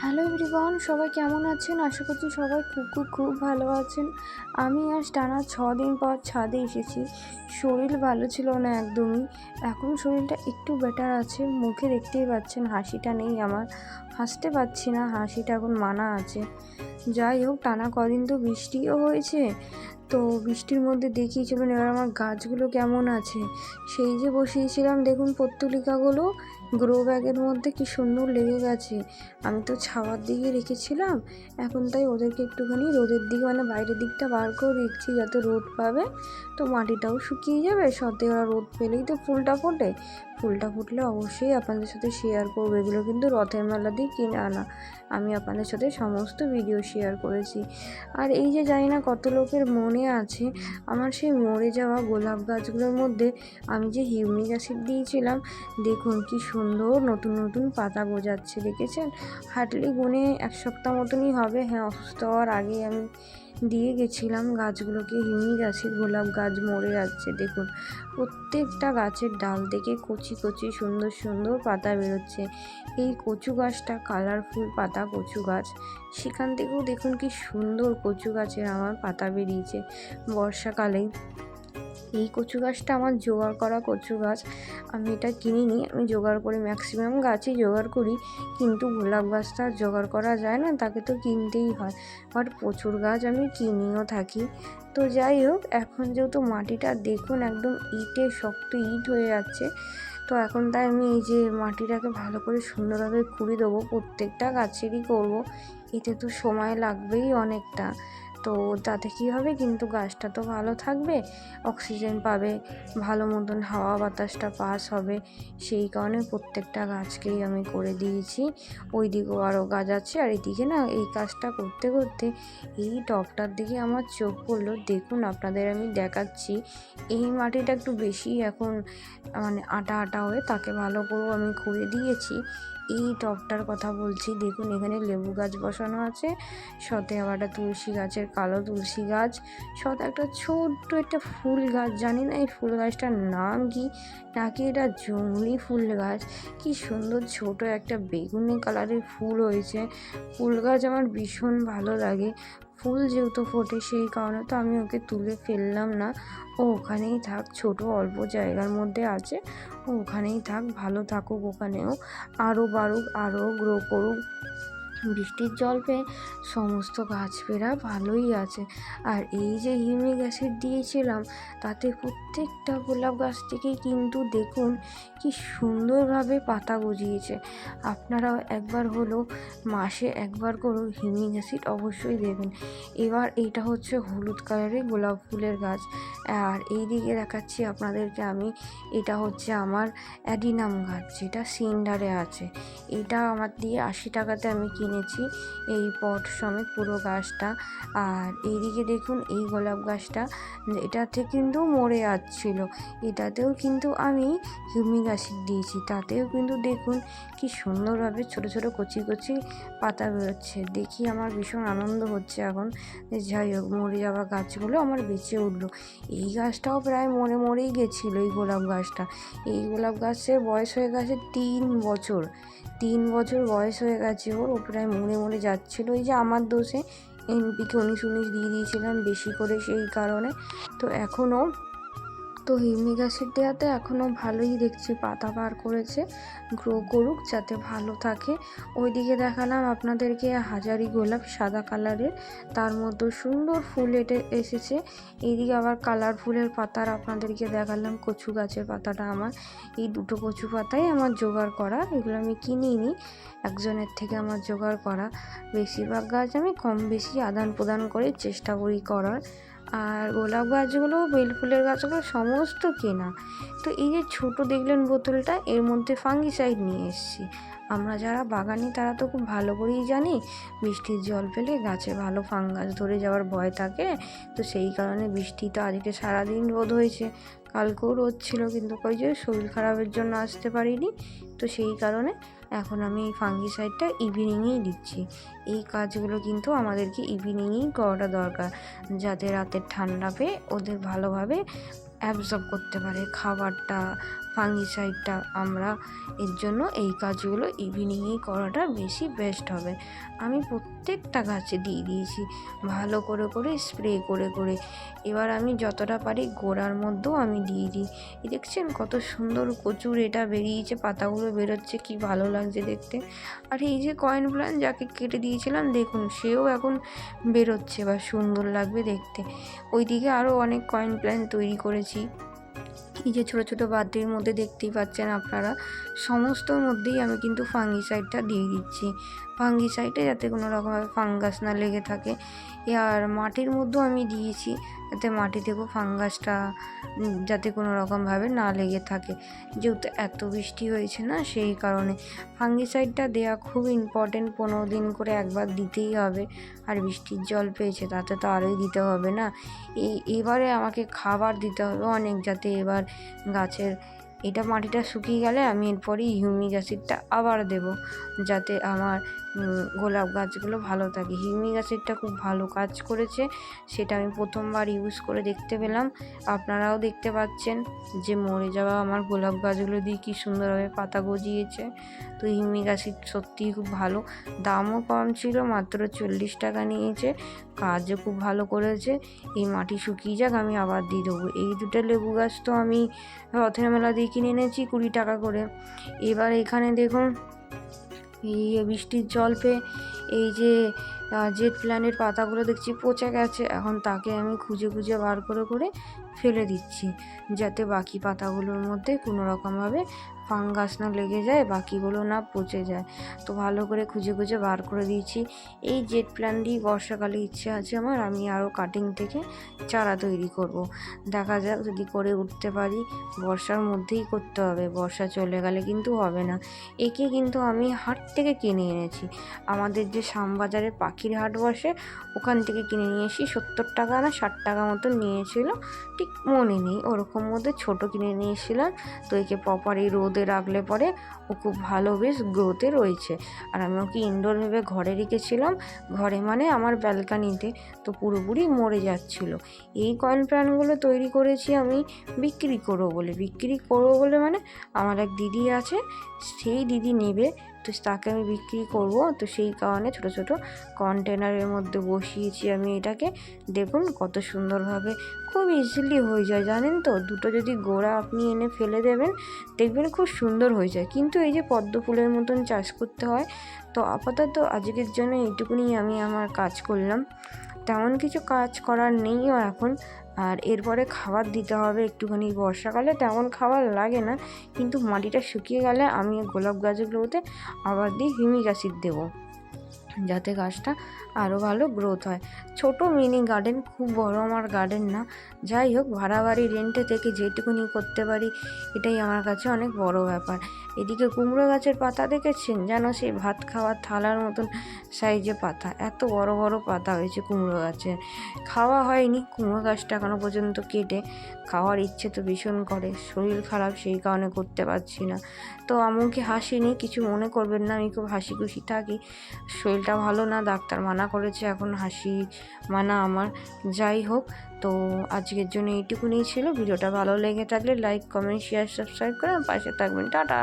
Hello everyone, সবাই কেমন আছেন? আশা করছি সবাই খুব খুব খুব ভালো আছেন। আমি আজ টানা ছ দিন পর ছাদে এসেছি। শরীর ভালো ছিল না একদমই। এখন শরীরটা একটু বেটার আছে। মুখে দেখতেই পাচ্ছেন হাসিটা নেই আমার। হাসতে পারছি না, হাসিটা এখন মানা আছে। যাই হোক, টানা কদিন তো বৃষ্টিও হয়েছে। তো বৃষ্টির মধ্যে দেখিয়ে চলুন এবার আমার গাছগুলো কেমন আছে। সেই যে বসিয়েছিলাম, দেখুন পত্তলিকাগুলো। গ্রো ব্যাগের মধ্যে কি সুন্দর লেগে গেছে। আমি তো ছাওয়ার দিকে রেখেছিলাম, এখন তাই ওদেরকে একটুখানি রোদের দিকে মানে বাইরের দিকটা বার করে দিচ্ছি যাতে রোদ পাবে। তো মাটিটাও শুকিয়ে যাবে সত্যি ওরা রোদ পেলেই তো ফুলটা ফোটে। ফুলটা ফুটলে অবশ্যই আপনাদের সাথে শেয়ার করব। এগুলো কিন্তু রথের মেলা দিয়ে কিনে আনা। আমি আপনাদের সাথে সমস্ত ভিডিও শেয়ার করেছি। আর এই যে জানি না কত লোকের মনে আছে, আমার সেই মরে যাওয়া গোলাপ গাছগুলোর মধ্যে আমি যে হিউমিক অ্যাসিড দিয়েছিলাম, দেখুন কি সুন্দর নতুন নতুন পাতা গজাচ্ছে দেখেছেন? হাটলি গুনে এক সপ্তাহ মতনই হবে। হ্যাঁ অসুস্থ হওয়ার আগেই আমি দিয়ে গেছিলাম গাছগুলোকে হিমি গাছে গোলাপ গাছ, মরে যাচ্ছে, দেখুন। প্রত্যেকটা গাছের ডাল থেকে কচি কচি সুন্দর সুন্দর পাতা বেরোচ্ছে। এই কচু গাছটা কালারফুল পাতা কচু গাছ। সেখান থেকেও দেখুন কি সুন্দর কচু গাছের আমার পাতা বেরিয়েছে। বর্ষাকালে এই কচু গাছটা আমার জোগাড় করা কচু গাছ। আমি এটা কিনিনি, আমি জোগাড় করি ম্যাক্সিমাম গাছই জোগাড় করি, কিন্তু গোলাপ গাছটা জোগাড় করা যায় না, তাকে তো কিনতেই হয়। বাট প্রচুর গাছ আমি কিনিও থাকি। তো যাই হোক, এখন যেহেতু মাটিটা দেখুন একদম ইটে শক্ত ইট হয়ে যাচ্ছে, তো এখন তাই আমি এই যে মাটিটাকে ভালো করে সুন্দরভাবে খুঁড়ে দেবো, প্রত্যেকটা গাছেরই করব। এতে তো সময় লাগবেই অনেকটা। তো তাতে কী হবে? কিন্তু গাছটা তো ভালো থাকবে, অক্সিজেন পাবে, ভালো মতন হাওয়া বাতাসটা পাস হবে। সেই কারণে প্রত্যেকটা গাছকেই আমি করে দিয়েছি। ওই দিকেও আরও গাছ আছে আর এদিকে না এই কাজটা করতে করতে এই টবটার দিকে আমার চোখ পড়ল। দেখুন আপনাদের আমি দেখাচ্ছি। এই মাটিটা একটু বেশি এখন মানে আটা আটা হয়ে তাকে ভালো করেও আমি খুঁড়ে দিয়েছি। এই টবটার কথা বলছি। দেখুন এখানে লেবু গাছ বসানো আছে, সাথে আবার একটা তুলসী গাছের কালো তুলসী গাছ, সাথে একটা ছোট্ট একটা ফুল গাছ, জানি না এই ফুল গাছটার নাম কি, নাকি এটা জংলি ফুল গাছ। কি সুন্দর ছোট একটা বেগুনি কালারের ফুল হয়েছে। ফুল গাছ আমার ভীষণ ভালো লাগে। ফুল যেহেতু ফোটে সেই কারণে তো আমি ওকে তুলে ফেললাম না। ও ওখানেই থাক, ছোট অল্প জায়গার মধ্যে আছে। ও ওখানেই থাক, ভালো থাকুক ওখানেও। আরও বাড়ুক আরও গ্রো করুক। বৃষ্টির জল পেয়ে সমস্ত গাছপেরা ভালোই আছে। আর এই যে হিউমিক অ্যাসিড দিয়েছিলাম, তাতে প্রত্যেকটা গোলাপ গাছ থেকেই কিন্তু দেখুন কি সুন্দরভাবে পাতা গজিয়েছে। আপনারাও একবার হলো মাসে একবার করে হিউমিক অ্যাসিড অবশ্যই দেবেন। এবার এইটা হচ্ছে হলুদ কালারের গোলাপ ফুলের গাছ। আর এই দিকে দেখাচ্ছি আপনাদেরকে আমি, এটা হচ্ছে আমার অ্যাডিনাম গাছ, যেটা সিন্ডারে আছে। এটা আমার দিয়ে আশি টাকাতে আমি কিনেছি এই পট সমেত পুরো গাছটা। আর এইদিকে দেখুন, এই গোলাপ গাছটা এটাতে কিন্তু মরে যাচ্ছিল। এটাতেও কিন্তু আমি হিউমিক অ্যাসিড দিয়েছি। তাতেও কিন্তু দেখুন কি সুন্দরভাবে ছোট ছোট কচি কচি পাতা বেরোচ্ছে। দেখি আমার ভীষণ আনন্দ হচ্ছে এখন। যাই হোক, মরে যাওয়া গাছগুলো আমার বেঁচে উঠল। এই গাছটাও প্রায় মরে মরেই গেছিল, এই গোলাপ গাছটা। এই গোলাপ গাছের বয়স হয়ে গেছে তিন বছর। তিন বছর বয়স হয়ে গেছে ওর, ও প্রায় মনে মনে যাচ্ছিল। এই যে আমার দোষে এনপিকে উনিশ উনিশ দিয়ে দিয়েছিলাম বেশি করে সেই কারণে। তো এখনও তো হিউমিক অ্যাসিড দেওয়াতে এখনও ভালোই দেখছি, পাতা বার করেছে। গ্রো করুক, যাতে ভালো থাকে। ওইদিকে দেখালাম আপনাদেরকে হাজারি গোলাপ সাদা কালারের। তার মধ্যে সুন্দর ফুল এটে এসেছে। এইদিকে আবার কালার ফুলের পাতার আপনাদেরকে দেখালাম, কচু গাছের পাতাটা আমার। এই দুটো কচু পাতাই আমার জোগাড় করা, এগুলো আমি কিনিনি। একজনের থেকে আমার জোগাড় করা। বেশিরভাগ গাছ আমি কম বেশি আদান প্রদান করে চেষ্টা করি করার। আর গোলাপ গাছগুলো, বেল ফুলের গাছগুলো সমস্ত কেনা। তো এই যে ছোট দেখলেন বোতলটা, এর মধ্যে ফাঙ্গিসাইড নিয়ে এসেছি। আমরা যারা বাগানি, তারা তো খুব ভালো করেই জানি। বৃষ্টির জল পেলে গাছে ভালো ফাঙ্গাস ধরে যাওয়ার ভয় থাকে। তো সেই কারণে বৃষ্টি তো আজকে সারাদিন রোদ হয়েছে। কালকেও রোদ ছিল, কিন্তু ওই যে শরীর খারাপের জন্য আসতে পারিনি। তো সেই কারণে এখন আমি এই ফাঙ্গিসাইডটা ইভিনিংয়েই দিচ্ছি। এই কাজগুলো কিন্তু আমাদেরকে ইভিনিংয়েই করাটা দরকার, যাতে রাতের ঠান্ডা পেয়ে ওদের ভালোভাবে অ্যাবজর্ব করতে পারে। খাবারটা ফাঙ্গিসাইডটা আমরা এর জন্য এই কাজগুলো ইভিনিংয়েই করাটা বেশি বেস্ট হবে। আমি প্রত্যেকটা গাছে দিয়ে দিয়েছি, ভালো করে করে স্প্রে করে করে। এবার আমি যতটা পারি গোড়ার মধ্যেও আমি দিয়ে দিই। দেখছেন কত সুন্দর কচুর এটা বেরিয়েছে, পাতাগুলো বেরোচ্ছে, কি ভালো লাগছে দেখতে। আর এই যে কয়েন প্ল্যান যাকে কেটে দিয়েছিলাম, দেখুন সেও এখন বেরোচ্ছে, বা সুন্দর লাগবে দেখতে। ওইদিকে আরও অনেক কয়েন প্ল্যান তৈরি করেছি। এই যে ছোটো ছোটো বাদ্রির মধ্যে দেখতেই পাচ্ছেন আপনারা সমস্তর মধ্যেই আমি কিন্তু ফাঙ্গিসাইডটা দিয়ে দিচ্ছি। ফাঙ্গিসাইডে যাতে কোনো রকমভাবে ফাঙ্গাস না লেগে থাকে। আর মাটির মধ্যেও আমি দিয়েছি, যাতে মাটি থেকেও ফাঙ্গাসটা যাতে কোনো রকমভাবে না লেগে থাকে। যেহেতু এত বৃষ্টি হয়েছে না, সেই কারণে ফাঙ্গিসাইডটা দেওয়া খুব ইম্পর্টেন্ট পনেরো দিন করে একবার দিতেই হবে। আর বৃষ্টির জল পেয়েছে, তাতে তো আরোই দিতে হবে না। এই এবারে আমাকে খাবার দিতে হবে অনেক, যাতে এবার গাছের এটা মাটিটা শুকিয়ে গেলে আমি এরপরেই হিউমিক অ্যাসিডটা আবার দেব যাতে আমার গোলাপ গাছগুলো ভালো থাকে। হিউমিক গাছেরটা খুব ভালো কাজ করেছে, সেটা আমি প্রথমবার ইউজ করে দেখতে পেলাম। আপনারাও দেখতে পাচ্ছেন যে মরে যাওয়া আমার গোলাপ গাছগুলো দিয়ে কী সুন্দরভাবে পাতা গজিয়েছে। তো হিউমিক গাছের সত্যিই খুব ভালো। দামও কম ছিল, মাত্র চল্লিশ টাকা নিয়েছে। কাজও খুব ভালো করেছে। এই মাটি শুকিয়ে যাক, আমি আবার দিয়ে দেবো। এই দুটো লেবু গাছ তো আমি রথের মেলা দিয়ে কিনে এনেছি কুড়ি টাকা করে। এবার এখানে দেখুন এই বৃষ্টির জল পেয়ে এই যে জেট প্ল্যানের পাতাগুলো দেখছি পচে গেছে। এখন তাকে আমি খুঁজে খুঁজে বার করে করে ফেলে দিচ্ছি, যাতে বাকি পাতাগুলোর মধ্যে কোনো রকমভাবে ফাঙ্গাস না লেগে যায়, বাকিগুলো না পচে যায়। তো ভালো করে খুঁজে খুঁজে বার করে দিয়েছি। এই জেট প্ল্যান দিয়ে বর্ষাকালে ইচ্ছে আছে আমার, আমি আরও কাটিং থেকে চারা তৈরি করব। দেখা যাক যদি করে উঠতে পারি, বর্ষার মধ্যেই করতে হবে, বর্ষা চলে গেলে কিন্তু হবে না। একে কিন্তু আমি হাট থেকে কিনে এনেছি। আমাদের যে শ্যামবাজারে পাখির হাট বসে, ওখান থেকে কিনে নিয়ে এসি সত্তর টাকা না ষাট টাকা মতো নিয়েছিল, ঠিক মনে নেই, ওরকম মধ্যে ছোটো কিনে নিয়েছিলাম। তো একে প্রপারই রোদে রাখলে পরে ও খুব ভালো বেশ গ্রোথে রয়েছে। আর আমি ওকে ইনডোর ভেবে ঘরে রেখেছিলাম। ঘরে মানে আমার ব্যালকানিতে তো পুরোপুরি মরে যাচ্ছিল। এই কয়েন প্ল্যানগুলো তৈরি করেছি আমি বিক্রি করব বলে। বিক্রি করব বলে মানে আমার এক দিদি আছে, সেই দিদি নেবে তো তাকে আমি বিক্রি করব। তো সেই কারণে ছোট ছোট কন্টেনারের মধ্যে বসিয়েছি আমি এটাকে। দেখুন কত সুন্দরভাবে খুব ইজিলি হয়ে যায়, জানেন তো? দুটো যদি গোড়া আপনি এনে ফেলে দেবেন, দেখবেন খুব সুন্দর হয়ে যায়। কিন্তু এই যে পদ্ম ফুলের মতন চাষ করতে হয়, তো আপাতত আজকের জন্য এইটুকুনি আমি আমার কাজ করলাম। তেমন কিছু কাজ করার নেইও এখন। আর এরপরে খাবার দিতে হবে একটুখানি বর্ষাকালে, তেমন খাবার লাগে না। কিন্তু মাটিটা শুকিয়ে গেলে আমি গোলাপ গাছগুলোতে আবার দিয়ে হিউমিক অ্যাসিড দেবো। যাতে গাছটা আরও ভালো গ্রোথ হয়। ছোট মিনি গার্ডেন খুব বড় আমার গার্ডেন না। যাই হোক, ভাড়া বাড়ি রেন্টে থেকে যেটুকুনি করতে পারি, এটাই আমার কাছে অনেক বড় ব্যাপার। এদিকে কুমড়ো গাছের পাতা দেখেছেন? যেন সেই ভাত খাওয়ার থালার মতন সাইজে পাতা। এত বড় বড় পাতা হয়েছে কুমড়ো গাছের। খাওয়া হয়নি, কুমড়ো গাছটা এখনও পর্যন্ত কেটে খাওয়ার ইচ্ছে তো ভীষণ করে। শরীর খারাপ, সেই কারণে করতে পারছি না। তো আমাকে হাসিনি কিছু মনে করবেন না, আমি খুব হাসি খুশি থাকি। শরীরটা ভালো না, ডাক্তার মানা করেছে, এখন হাসি মানা আমার। যাই হোক, তো আজকের জন্য এইটুকুনি ছিল। ভিডিওটা ভালো লেগে থাকলে লাইক, কমেন্ট শেয়ার সাবস্ক্রাইব করে পাশে থাকবেন। টাটা!